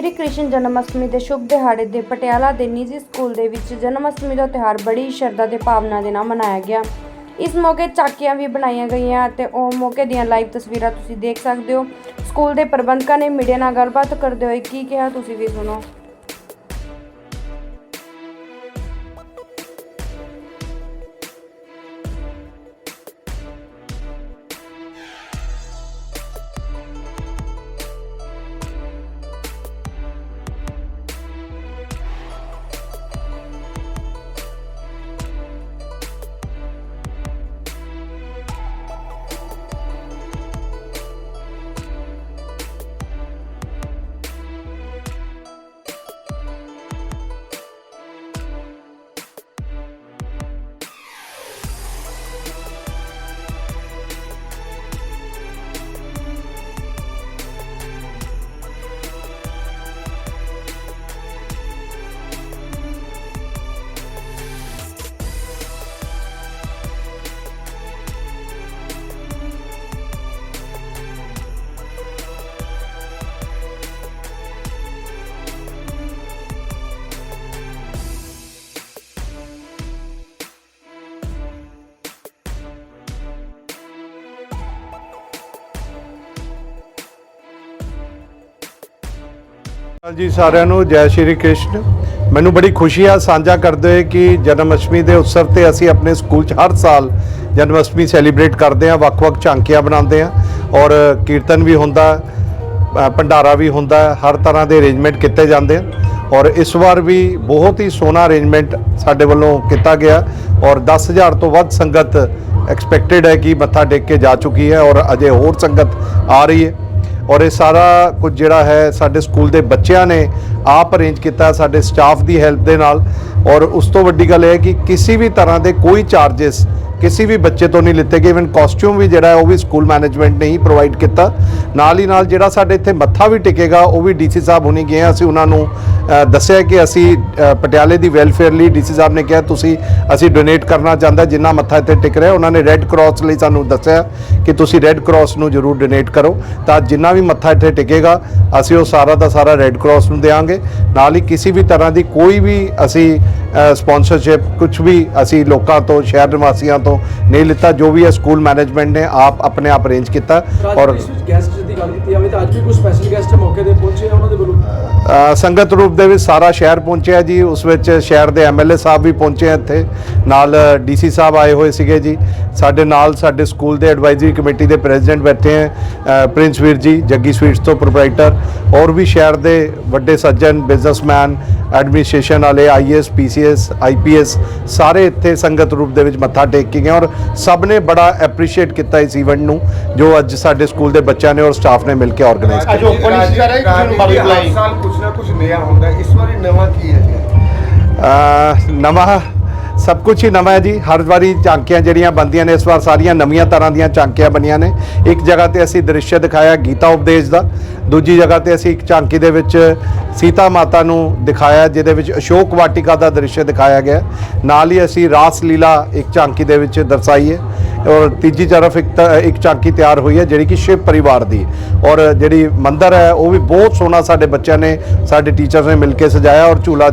ਸ਼੍ਰੀ ਕ੍ਰਿਸ਼ਨ ਜਨਮ ਅਸ਼ਟਮੀ ਦੇ ਸ਼ੁਭ ਦਿਹਾੜੇ ਦੇ ਪਟਿਆਲਾ ਦੇ ਨਿੱਜੀ ਸਕੂਲ ਦੇ ਵਿੱਚ ਜਨਮ ਅਸ਼ਟਮੀ ਦਾ ਤਿਉਹਾਰ ਬੜੀ ਸ਼ਰਧਾ ਤੇ ਭਾਵਨਾ ਦੇ ਨਾਲ ਮਨਾਇਆ ਗਿਆ। ਇਸ ਮੌਕੇ ਚਾਕੀਆਂ ਵੀ ਬਣਾਈਆਂ ਗਈਆਂ ਅਤੇ ਉਹ ਮੌਕੇ ਦੀਆਂ ਲਾਈਵ ਤਸਵੀਰਾਂ ਤੁਸੀਂ ਦੇਖ ਸਕਦੇ ਹੋ। ਸਕੂਲ ਦੇ ਪ੍ਰਬੰਧਕਾਂ ਨੇ ਮੀਡੀਆ ਨਾਲ ਗੱਲਬਾਤ ਕਰਦੇ ਹੋਏ ਕੀ ਕਿਹਾ, ਤੁਸੀਂ ਵੀ ਸੁਣੋ। ਜੀ ਸਾਰਿਆਂ ਨੂੰ, ਜੈ ਸ਼੍ਰੀ ਕ੍ਰਿਸ਼ਨ। ਮੈਨੂੰ ਬੜੀ ਖੁਸ਼ੀ ਆ, ਸਾਂਝਾ ਕਰਦੇ ਹੋਏ ਕਿ ਜਨਮ ਅਸ਼ਟਮੀ ਦੇ ਉਤਸਵ ਤੇ ਅਸੀਂ ਆਪਣੇ ਸਕੂਲ 'ਚ ਹਰ ਸਾਲ ਜਨਮ ਅਸ਼ਟਮੀ ਸੈਲੀਬ੍ਰੇਟ ਕਰਦੇ ਆ, ਵੱਖ-ਵੱਖ ਝਾਂਕੀਆਂ ਬਣਾਉਂਦੇ ਆ ਔਰ ਕੀਰਤਨ ਵੀ ਹੁੰਦਾ ਭੰਡਾਰਾ ਵੀ ਹੁੰਦਾ, ਹਰ ਤਰ੍ਹਾਂ ਦੇ ਅਰੇਂਜਮੈਂਟ ਕੀਤੇ ਜਾਂਦੇ ਆ ਔਰ ਇਸ ਵਾਰ ਵੀ ਬਹੁਤ ਹੀ ਸੋਹਣਾ ਅਰੇਂਜਮੈਂਟ ਸਾਡੇ ਵੱਲੋਂ ਕੀਤਾ ਗਿਆ ਔਰ 10000 ਤੋਂ ਵੱਧ ਸੰਗਤ ਐਕਸਪੈਕਟਡ ਹੈ ਕਿ ਮੱਥਾ ਟੇਕ ਕੇ ਜਾ ਚੁੱਕੀ ਹੈ ਔਰ ਅਜੇ ਹੋਰ ਸੰਗਤ ਆ ਰਹੀ ਹੈ। ਔਰ ਇਹ ਸਾਰਾ ਕੁਝ ਜਿਹੜਾ ਹੈ ਸਾਡੇ ਸਕੂਲ ਦੇ ਬੱਚਿਆਂ ਨੇ ਆਪ ਅਰੇਂਜ ਕੀਤਾ ਸਾਡੇ ਸਟਾਫ ਦੀ ਹੈਲਪ ਦੇ ਨਾਲ। ਔਰ ਉਸ ਤੋਂ ਵੱਡੀ ਗੱਲ ਇਹ ਹੈ ਕਿ ਕਿਸੇ ਵੀ ਤਰ੍ਹਾਂ ਦੇ ਕੋਈ ਚਾਰजेस ਕਿਸੇ ਵੀ ਬੱਚੇ ਤੋਂ ਨਹੀਂ ਲਿੱਤੇ ਗਏ। ਇਵਨ ਕਾਸਟਿਊਮ ਵੀ ਜਿਹੜਾ ਉਹ ਵੀ ਸਕੂਲ ਮੈਨੇਜਮੈਂਟ ਨੇ ਹੀ ਪ੍ਰੋਵਾਈਡ ਕੀਤਾ। ਨਾਲ ਹੀ ਨਾਲ ਜਿਹੜਾ ਸਾਡੇ ਇੱਥੇ ਮੱਥਾ ਵੀ ਟਿਕੇਗਾ, ਉਹ ਵੀ ਡੀਸੀ ਸਾਹਿਬ ਹੁਣੀ ਗਏ ਅਸੀਂ ਉਹਨਾਂ ਨੂੰ ਦੱਸਿਆ ਕਿ ਅਸੀਂ ਪਟਿਆਲੇ ਦੀ ਵੈਲਫੇਅਰ ਲਈ ਡੀਸੀ ਸਾਹਿਬ ਨੇ ਕਿਹਾ, ਤੁਸੀਂ, ਅਸੀਂ ਡੋਨੇਟ ਕਰਨਾ ਚਾਹੁੰਦਾ, ਜਿੰਨਾ ਮੱਥਾ ਇੱਥੇ ਟਿਕ ਰਿਹਾ। ਉਹਨਾਂ ਨੇ ਰੈੱਡ ਕਰਾਸ ਲਈ ਸਾਨੂੰ ਦੱਸਿਆ ਕਿ ਤੁਸੀਂ ਰੈੱਡ ਕਰਾਸ ਨੂੰ ਜ਼ਰੂਰ ਡੋਨੇਟ ਕਰੋ। ਤਾਂ ਜਿੰਨਾ ਵੀ ਮੱਥਾ ਇੱਥੇ ਟਿਕੇਗਾ, ਅਸੀਂ ਉਹ ਸਾਰਾ ਦਾ ਸਾਰਾ ਰੈੱਡ ਕਰਾਸ ਨੂੰ ਦੇਵਾਂਗੇ ਨਾਲ ਹੀ ਕਿਸੇ ਵੀ ਤਰ੍ਹਾਂ ਦੀ ਕੋਈ ਵੀ ਅਸੀਂ ਸਪਾਂਸਰਸ਼ਿਪ ਕੁਝ ਵੀ ਅਸੀਂ ਲੋਕਾਂ ਤੋਂ, ਸ਼ਹਿਰ ਨਿਵਾਸੀਆਂ ਤੋਂ ਨਹੀਂ ਲਿੱਤਾ ਜੋ ਵੀ ਹੈ ਸਕੂਲ ਮੈਨੇਜਮੈਂਟ ਨੇ ਆਪ ਆਪਣੇ ਆਪ ਅਰੇਂਜ ਕੀਤਾ ਔਰ ਔਰ ਗੈਸਟ ਦੀ ਗੱਲ ਕੀਤੀ ਜਾਵੇ ਤਾਂ ਅੱਜ ਵੀ ਕੋਈ ਸਪੈਸ਼ਲ ਗੈਸਟ ਮੌਕੇ ਤੇ ਪਹੁੰਚੇ ਆ ਉਹਨਾਂ ਦੇ ਵੱਲੋਂ? ਅ, ਸੰਗਤ ਰੂਪ ਦੇ ਵਿੱਚ ਸਾਰਾ ਸ਼ਹਿਰ ਪਹੁੰਚਿਆ ਜੀ ਉਸ ਵਿੱਚ ਸ਼ਹਿਰ ਦੇ ਐਮਐਲਏ ਸਾਹਿਬ ਵੀ ਪਹੁੰਚੇ ਇੱਥੇ। ਨਾਲ ਡੀਸੀ ਸਾਹਿਬ ਆਏ ਹੋਏ ਸੀਗੇ ਜੀ। ਸਾਡੇ ਨਾਲ ਸਾਡੇ ਸਕੂਲ ਦੇ ਐਡਵਾਈਜ਼ਰੀ ਕਮੇਟੀ ਦੇ ਪ੍ਰੈਜ਼ੀਡੈਂਟ ਬੈਠੇ ਆ ਪ੍ਰਿੰਸ ਵੀਰ ਜੀ ਜੱਗੀ ਸਵੀਟਸ ਤੋਂ ਪ੍ਰੋਪਰਾਈਟਰ ਔਰ ਵੀ ਸ਼ਹਿਰ ਦੇ ਵੱਡੇ ਸੱਜਣ ਬਿਜ਼ਨਸਮੈਨ ਐਡਮਿਨਿਸਟ੍ਰੇਸ਼ਨ ਵਾਲੇ ਆਈਐਸ ਪੀਸੀਐਸ ਆਈਪੀਐਸ ਸਾਰੇ ਇੱਥੇ ਸੰਗਤ ਰੂਪ ਦੇ ਵਿੱਚ ਮੱਥਾ ਟੇਕ ਕੇ ਗਏ ਔਰ ਸਭ ਨੇ ਬੜਾ ਐਪਰੀਸ਼ੀਏਟ ਕੀਤਾ ਇਸ ਇਵੈਂਟ ਨੂੰ ਜੋ ਅੱਜ ਸਾਡੇ ਸਕੂਲ ਦੇ ਬੱਚਿਆਂ ਨੇ ਔਰ ਸਟਾਫ ਨੇ ਮਿਲ ਕੇ ਆਰਗੇਨਾਈਜ਼ ਕੀਤਾ। ਅੱਜ ਓਪਨ ਨਹੀਂ ਕਰ ਰਹੀ ਮਲਟੀਪਲਾਈ ਸਾਲ ਕੁਛ ਨਾ ਕੁਛ ਨया ਹੁੰਦਾ ਹੈ। ਇਸ ਵਾਰੀ ਨਵਾਂ ਕੀ ਹੈ ਜੀ? ਨਵਾਂ ਸਭ ਕੁਝ ਹੀ ਨਵਾਂ ਹੈ ਜੀ। ਹਰ ਵਾਰੀ ਝਾਂਕੀਆਂ ਜਿਹੜੀਆਂ ਬੰਦੀਆਂ ਨੇ, ਇਸ ਵਾਰ ਸਾਰੀਆਂ ਨਵੀਆਂ ਤਰ੍ਹਾਂ ਦੀਆਂ ਝਾਂਕੀਆਂ ਬਣੀਆਂ ਨੇ। ਇੱਕ ਜਗ੍ਹਾ ਤੇ ਅਸੀਂ ਦ੍ਰਿਸ਼ ਦਿਖਾਇਆ ਗੀਤਾ ਉਪਦੇਸ਼ ਦਾ। ਦੂਜੀ ਜਗ੍ਹਾ ਤੇ ਅਸੀਂ ਇੱਕ ਝਾਂਕੀ ਦੇ ਵਿੱਚ ਸੀਤਾ ਮਾਤਾ ਨੂੰ ਦਿਖਾਇਆ, ਜਿਹਦੇ ਵਿੱਚ ਅਸ਼ੋਕ ਵਾਟਿਕਾ ਦਾ ਦ੍ਰਿਸ਼ ਦਿਖਾਇਆ ਗਿਆ। ਨਾਲ ਹੀ ਅਸੀਂ ਰਾਸ ਲੀਲਾ ਇੱਕ ਝਾਂਕੀ ਦੇ ਵਿੱਚ ਦਰਸਾਈ ਹੈ। ਔਰ ਤੀਜੀ ਤਰਫ ਇੱਕ ਇੱਕ ਝਾਂਕੀ ਤਿਆਰ ਹੋਈ ਹੈ ਜਿਹੜੀ ਕਿ ਸ਼ਿਵ ਪਰਿਵਾਰ ਦੀ। ਔਰ ਜਿਹੜੀ ਮੰਦਿਰ ਹੈ ਉਹ ਵੀ ਬਹੁਤ ਸੋਹਣਾ ਸਾਡੇ ਬੱਚਿਆਂ ਨੇ ਸਾਡੇ ਟੀਚਰਸ ਨੇ ਮਿਲ ਕੇ ਸਜਾਇਆ ਔਰ ਝੂਲਾ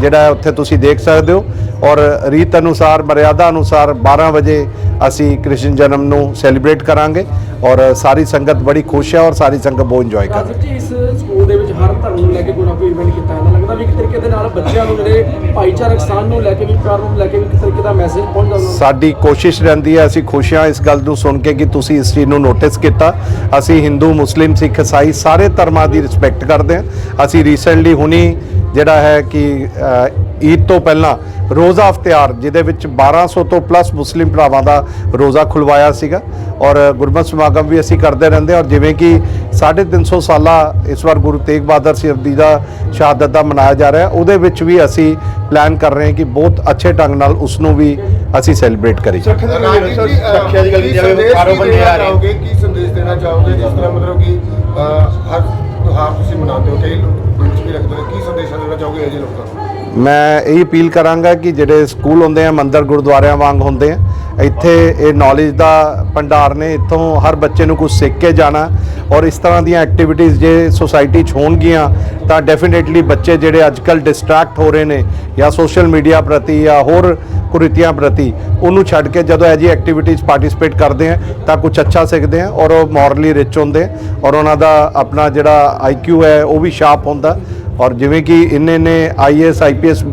ਜਿਹੜਾ ਹੈ ਉੱਥੇ ਤੁਸੀਂ ਦੇਖ ਸਕਦੇ ਹੋ। ਔਰ ਰੀਤ ਅਨੁਸਾਰ ਮਰਿਆਦਾ ਅਨੁਸਾਰ 12 ਵਜੇ ਅਸੀਂ ਕ੍ਰਿਸ਼ਨ ਜਨਮ ਨੂੰ ਸੈਲੀਬ੍ਰੇਟ ਕਰਾਂਗੇ। ਔਰ ਸਾਰੀ ਸੰਗਤ ਬੜੀ ਖੁਸ਼ ਹੈ ਔਰ ਸਾਰੀ ਸੰਗਤ ਬਹੁਤ ਇੰਜੋਏ ਕਰ ਰਹੀ ਹੈ ਹਰ ਧਰਮ ਨੂੰ ਲੈ ਕੇ ਕੋਈ ਨਾ ਕੋਈ ਇਵੈਂਟ ਕੀਤਾ ਜਾਂਦਾ। ਲੱਗਦਾ ਵੀ ਇੱਕ ਤਰੀਕੇ ਦੇ ਨਾਲ ਬੱਚਿਆਂ ਨੂੰ ਜਿਹੜੇ ਭਾਈਚਾਰਕ ਸਾਂਝ ਨੂੰ ਲੈ ਕੇ ਵੀ ਪਿਆਰ ਨੂੰ ਲੈ ਕੇ ਵੀ ਇੱਕ ਤਰੀਕੇ ਦਾ ਮੈਸੇਜ ਪਹੁੰਚਦਾ ਉਹਨਾਂ ਨੂੰ। ਸਾਡੀ ਕੋਸ਼ਿਸ਼ ਰਹਿੰਦੀ ਹੈ ਅਸੀਂ ਖੁਸ਼ ਹਾਂ ਇਸ ਗੱਲ ਨੂੰ ਸੁਣ ਕੇ ਕਿ ਤੁਸੀਂ ਇਸ ਚੀਜ਼ ਨੂੰ ਨੋਟਿਸ ਕੀਤਾ। ਅਸੀਂ ਹਿੰਦੂ ਮੁਸਲਿਮ ਸਿੱਖ ਇਸਾਈ ਸਾਰੇ ਧਰਮਾਂ ਦੀ ਰਿਸਪੈਕਟ ਕਰਦੇ ਹਾਂ। ਅਸੀਂ ਰੀਸੈਂਟਲੀ ਹੁਣੀ ਜਿਹੜਾ ਹੈ ਕਿ ਅ, ਈਦ ਤੋਂ ਪਹਿਲਾਂ ਰੋਜ਼ਾ ਇਫਤਿਹਾਰ ਜਿਹਦੇ ਵਿੱਚ 1200 ਤੋਂ ਪਲੱਸ ਮੁਸਲਿਮ ਭਰਾਵਾਂ ਦਾ ਰੋਜ਼ਾ ਖੁਲਵਾਇਆ ਸੀਗਾ। ਔਰ ਗੁਰਮਤਿ ਸਮਾਗਮ ਵੀ ਅਸੀਂ ਕਰਦੇ ਰਹਿੰਦੇ ਹਾਂ। ਔਰ ਜਿਵੇਂ ਕਿ 350 ਸਾਲਾ ਇਸ ਵਾਰ ਗੁਰੂ ਤੇਗ ਬਹਾਦਰ ਸਾਹਿਬ ਜੀ ਦਾ ਸ਼ਹਾਦਤ ਦਾ ਮਨਾਇਆ ਜਾ ਰਿਹਾ ਉਹਦੇ ਵਿੱਚ ਵੀ ਅਸੀਂ ਪਲਾਨ ਕਰ ਰਹੇ ਹਾਂ ਕਿ ਬਹੁਤ ਅੱਛੇ ਢੰਗ ਨਾਲ ਉਸ ਨੂੰ ਵੀ ਅਸੀਂ ਸੈਲੀਬ੍ਰੇਟ ਸੁਰੱਖਿਆ ਦੀ ਗੱਲ ਸੁਰੱਖਿਆ ਜਿਵੇਂ ਕਾਰੋ ਕੀ ਬੰਦੇ ਦੇਣਾ ਆ ਰਹੇ। ਚਾਹੋਗੇ? ਕੀ ਸੰਦੇਸ਼ ਦੇਣਾ ਚਾਹੋਗੇ? ਜਿਸ ਤਰ੍ਹਾਂ ਮਤਲਬ ਕਿ ਅ, ਹਰ ਤਿਉਹਾਰ ਤੁਸੀਂ ਮਨਾਉਂਦੇ ਹੋ ਕਈ ਲੋਕ ਦਿਲਚਸਪੀ ਰੱਖਦੇ ਨੇ। ਕੀ ਸੰਦੇਸ਼ ਦੇਣਾ ਚਾਹੋਗੇ ਇਹ ਜਿਹੇ ਲੋਕਾਂ ਨੂੰ? ਮੈਂ ਇਹ ਅਪੀਲ ਕਰਾਂਗਾ ਕਿ ਜਿਹੜੇ ਸਕੂਲ ਹੁੰਦੇ ਆ, ਮੰਦਰ ਗੁਰਦੁਆਰਿਆਂ ਵਾਂਗ ਹੁੰਦੇ ਆ, ਇੱਥੇ ਇਹ ਨੌਲੇਜ ਦਾ ਭੰਡਾਰ ਨੇ, ਇੱਥੋਂ ਹਰ ਬੱਚੇ ਨੂੰ ਕੁਝ ਸਿੱਖ ਕੇ ਜਾਣਾ ਔਰ ਇਸ ਤਰ੍ਹਾਂ ਦੀਆਂ ਐਕਟੀਵਿਟੀਜ਼ ਜੇ ਸੁਸਾਇਟੀ 'ਚ ਹੋਣਗੀਆਂ, ਤਾਂ ਡੈਫੀਨੇਟਲੀ ਬੱਚੇ ਜਿਹੜੇ ਅੱਜਕੱਲ ਡਿਸਟਰੈਕਟ ਹੋ ਰਹੇ ਨੇ ਜਾਂ ਸੋਸ਼ਲ ਮੀਡੀਆ ਪ੍ਰਤੀ ਜਾਂ ਹੋਰ ਕੁਰੀਤੀਆਂ ਪ੍ਰਤੀ, ਉਹਨੂੰ ਛੱਡ ਕੇ ਜਦੋਂ ਇਹ ਜੀ ਐਕਟੀਵਿਟੀਜ਼ ਪਾਰਟਿਸਿਪੇਟ ਕਰਦੇ ਆ, ਤਾਂ ਕੁਝ ਅੱਛਾ ਸਿੱਖਦੇ ਆ ਔਰ ਉਹ ਮੋਰਲੀ ਰਿਚ ਹੁੰਦੇ ਔਰ ਉਹਨਾਂ ਦਾ ਆਪਣਾ ਜਿਹੜਾ ਆਈਕਿਊ ਹੈ, ਉਹ ਵੀ ਸ਼ਾਰਪ ਹੁੰਦਾ ਔਰ ਜਿਵੇਂ ਕਿ ਇੰਨੇ ਨੇ ਆਈਐਸ ਆਈਪੀਐਸ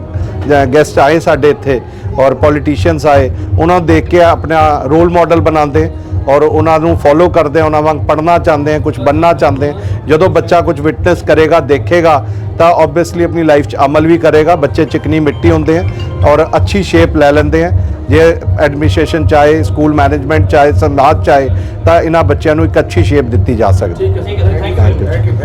ਗੈਸਟ ਆਏ ਸਾਡੇ ਇੱਥੇ ਔਰ ਪੋਲੀਟੀਸ਼ੀਅਨਸ ਆਏ, ਉਹਨਾਂ ਨੂੰ ਦੇਖ ਕੇ ਆਪਣਾ ਰੋਲ ਮਾਡਲ ਬਣਾਉਂਦੇ ਔਰ ਉਹਨਾਂ ਨੂੰ ਫੋਲੋ ਕਰਦੇ, ਉਹਨਾਂ ਵਾਂਗ ਪੜ੍ਹਨਾ ਚਾਹੁੰਦੇ ਆ ਕੁਝ ਬੰਨਣਾ ਚਾਹੁੰਦੇ ਜਦੋਂ ਬੱਚਾ ਕੁਝ ਵਿਟਨੈਸ ਕਰੇਗਾ, ਦੇਖੇਗਾ, ਤਾਂ ਆਬਵੀਅਸਲੀ ਆਪਣੀ ਲਾਈਫ 'ਚ ਅਮਲ ਵੀ ਕਰੇਗਾ, ਬੱਚੇ ਚਿਕਨੀ ਮਿੱਟੀ ਹੁੰਦੇ ਆ ਔਰ ਅੱਛੀ ਸ਼ੇਪ ਲੈ ਲੈਂਦੇ ਆ। ਜੇ ਐਡਮਿਨਿਸਟ੍ਰੇਸ਼ਨ ਚਾਹੇ ਸਕੂਲ ਮੈਨੇਜਮੈਂਟ ਚਾਹੇ ਸਮਾਜ ਚਾਹੇ ਤਾਂ ਇਹਨਾਂ ਬੱਚਿਆਂ ਨੂੰ ਇੱਕ ਅੱਛੀ ਸ਼ੇਪ ਦਿੱਤੀ ਜਾ ਸਕਦੀ। ਠੀਕ ਹੈ ਥੈਂਕ ਯੂ